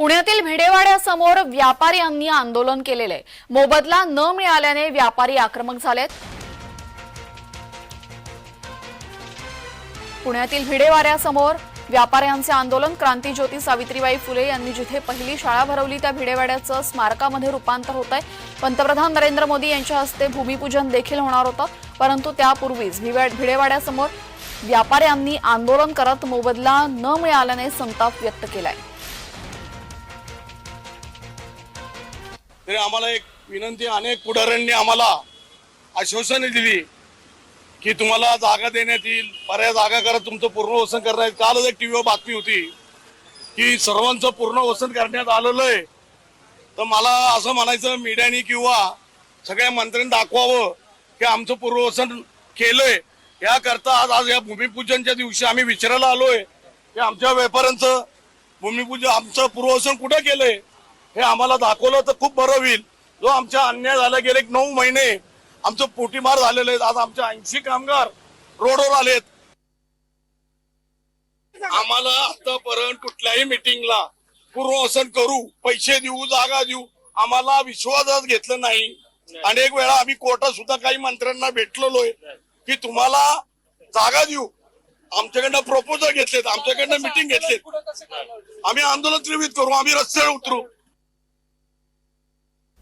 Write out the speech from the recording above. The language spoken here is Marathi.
पुण्यातील भिडेवाड्यासमोर व्यापाऱ्यांनी आंदोलन केलेलं. आहे मोबदला न मिळाल्याने व्यापारी आक्रमक झालेत. पुण्यातील भिडेवाड्यासमोर व्यापाऱ्यांचे आंदोलन. क्रांती ज्योती सावित्रीबाई फुले यांनी जिथे पहिली शाळा भरवली त्या भिडेवाड्याचं स्मारकामध्ये रूपांतर होत आहे पंतप्रधान नरेंद्र मोदी यांच्या हस्ते भूमिपूजन देखील होणार होतं. परंतु त्यापूर्वीच भिडेवाड्यासमोर व्यापाऱ्यांनी आंदोलन करत मोबदला न मिळाल्याने संताप व्यक्त केलाय. तरी आम्हाला एक विनंती अनेक पुढाऱ्यांनी आम्हाला आश्वासने दिली की तुम्हाला जागा देण्यात येईल. पर्याय जागा करत तुमचं पूर्णवसन करण्यात येईल. कालच एक टीव्हीवर बातमी होती की सर्वांचं पूर्णवसन करण्यात आलेलं आहे. तर मला असं म्हणायचं मीडियाने किंवा सगळ्या मंत्र्यांनी दाखवावं की आमचं पूर्वसन केलंय. याकरता आज आज या भूमिपूजनच्या दिवशी आम्ही विचारायला आलोय की आमच्या व्यापाऱ्यांचं भूमिपूजन आमचं पूर्वसन कुठं केलंय? हे आम्हाला दाखवलं तर खूप बरं होईल. जो आमच्या अन्याय झाला गेले एक नऊ महिने आमचं पोटीमार झालेलं आहे आज आमचे ऐंशी कामगार रोडवर आलेत. आम्हाला आतापर्यंत कुठल्याही मिटिंगला पूर्वसन करू पैसे देऊ जागा देऊ आम्हाला विश्वासात घेतलं नाही. अनेक वेळा आम्ही कोर्टात सुद्धा काही मंत्र्यांना भेटलेलो आहे की तुम्हाला जागा देऊ. आमच्याकडनं प्रपोजल घेतलेत आमच्याकडनं मिटिंग घेतलेत. आम्ही आंदोलन त्रिवित करू आम्ही रस्त्यावर उतरू.